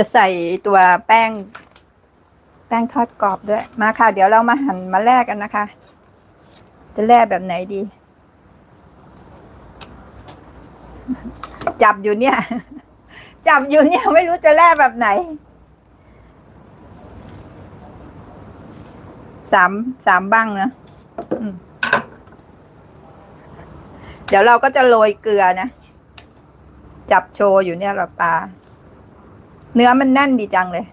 จะใส่ตัวแป้ง แป้งทอดกรอบด้วย มาค่ะ เดี๋ยวเรามาหั่นมาแลกกันนะคะ จะแลกแบบไหนดี จับอยู่เนี่ย จับอยู่เนี่ยไม่รู้จะแลกแบบไหนสามสามบ้างนะเดี๋ยวเราก็จะโรยเกลือนะ จับโชว์อยู่เนี่ยละปลา เนื้อมันแน่นดีจังเลย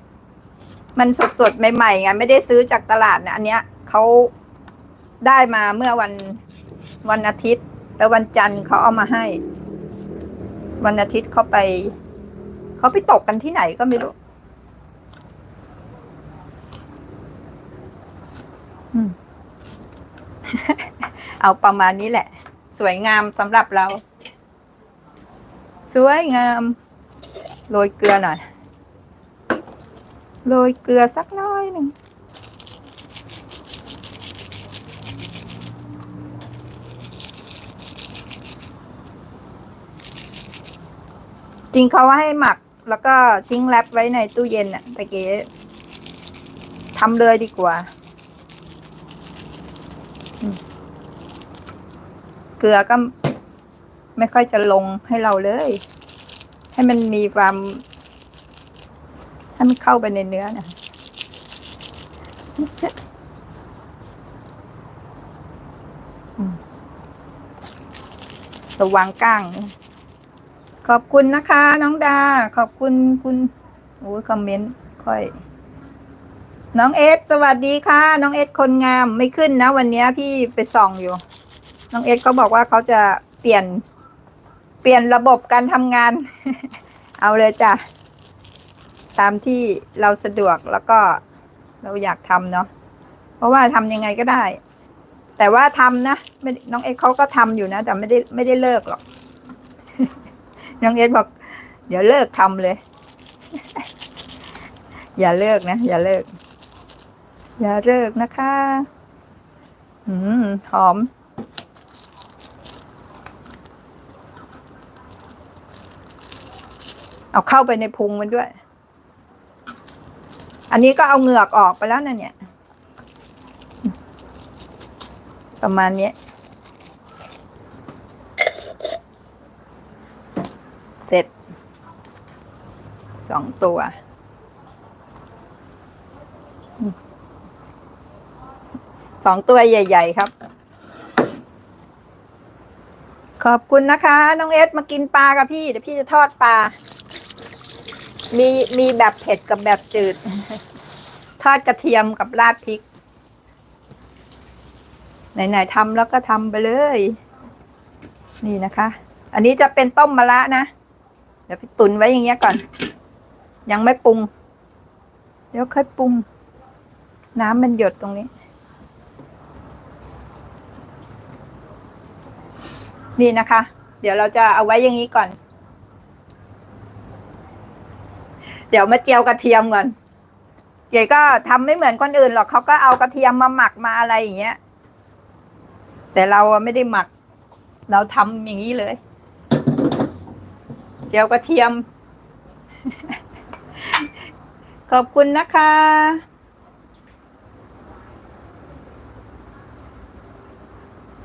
มันสดสดใหม่ๆไงไม่ได้ซื้อจากตลาดนะอันเนี้ยเขาได้มาเมื่อวันวันอาทิตย์ แล้ววันจันทร์เขาเอามาให้ วันอาทิตย์เขาไปเขาไปตกกันที่ไหนก็ไม่รู้อืเอาประมาณนี้แหละ สวยงามสำหรับเรา สวยงาม โรยเกลือหน่อย โรยเกลือสักน้อยหนึ่งจริงเขาว่าให้หมักแล้วก็ชิ้งแรปไว้ในตู้เย็นอะตะเกีทำเลยดีกว่า เกลือก็ไม่ค่อยจะลงให้เราเลย ให้มันมีความ ให้มันเข้าไปในเนื้อนะอืมระวังก้าง ขอบคุณนะคะ น้องดา ขอบคุณคุณโอ้ยคอมเมนต์ค่อย น้องเอสสวัสดีค่ะ น้องเอสคนงามไม่ขึ้นนะ วันนี้พี่ไปส่องอยู่ น้องเอสเขาบอกว่าเขาจะเปลี่ยน เปลี่ยนระบบการทำงาน เอาเลยจ้ะ ตามที่เราสะดวกแล้วก็เราอยากทำเนาะเพราะว่าทำยังไงก็ได้ แต่ว่าทำนะน้องเอ็กเขาก็ทำอยู่นะ แต่ไม่ได้ไม่ได้เลิกหรอก น้องเอ็กบอก เดี๋ยวเลิกทำเลย อย่าเลิกนะ อย่าเลิก อย่าเลิกนะคะอืมหอมเอาเข้าไปในพุงมันด้วย อันนี้ก็เอาเหงือกออกไปแล้วนะเนี่ย ประมาณนี้ เสร็จ สองตัว สองตัวใหญ่ ๆ ครับ ขอบคุณนะคะ น้องเอสมากินปลากับพี่ เดี๋ยวพี่จะทอดปลา มีมีแบบเผ็ดกับแบบจืด ทอดกระเทียมกับราดพริก ไหนๆทำแล้วก็ทำไปเลย นี่นะคะ อันนี้จะเป็นต้มมะระนะ เดี๋ยวพี่ตุนไว้อย่างเงี้ยก่อน ยังไม่ปรุง เดี๋ยวค่อยปรุง น้ำมันหยดตรงนี้ นี่นะคะ เดี๋ยวเราจะเอาไว้อย่างนี้ก่อน เดี๋ยวมาเจียวกระเทียมก่อนเก๋ก็ทำไม่เหมือนคนอื่นหรอกเขาก็เอากระเทียมมาหมักมาอะไรอย่างเงี้ย แต่เราไม่ได้หมัก เราทำอย่างนี้เลย เจียวกระเทียม ขอบคุณนะคะ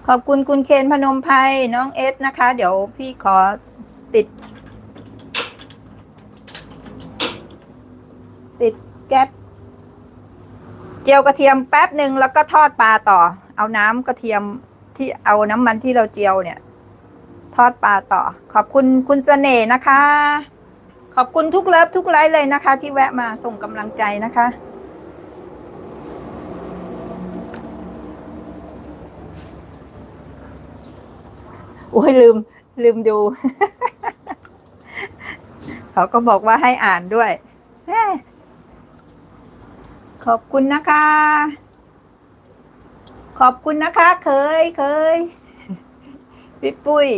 ขอบคุณคุณเคนพนมไพรน้องเอสนะคะ เดี๋ยวพี่ขอติด ติดแก๊สเจียวกระเทียมแป๊บหนึ่งแล้วก็ทอดปลาต่อ เอาน้ำกระเทียมที่เอาน้ำมันที่เราเจียวเนี่ย ทอดปลาต่อ ขอบคุณคุณเสน่ห์นะคะ ขอบคุณทุกเลิฟทุกไลฟ์เลยนะคะ ที่แวะมาส่งกำลังใจนะคะโอ้ยลืม ลืมดู เขาก็บอกว่าให้อ่านด้วย ขอบคุณนะคะ ขอบคุณนะคะ เคยเคยพี่ปุ้ย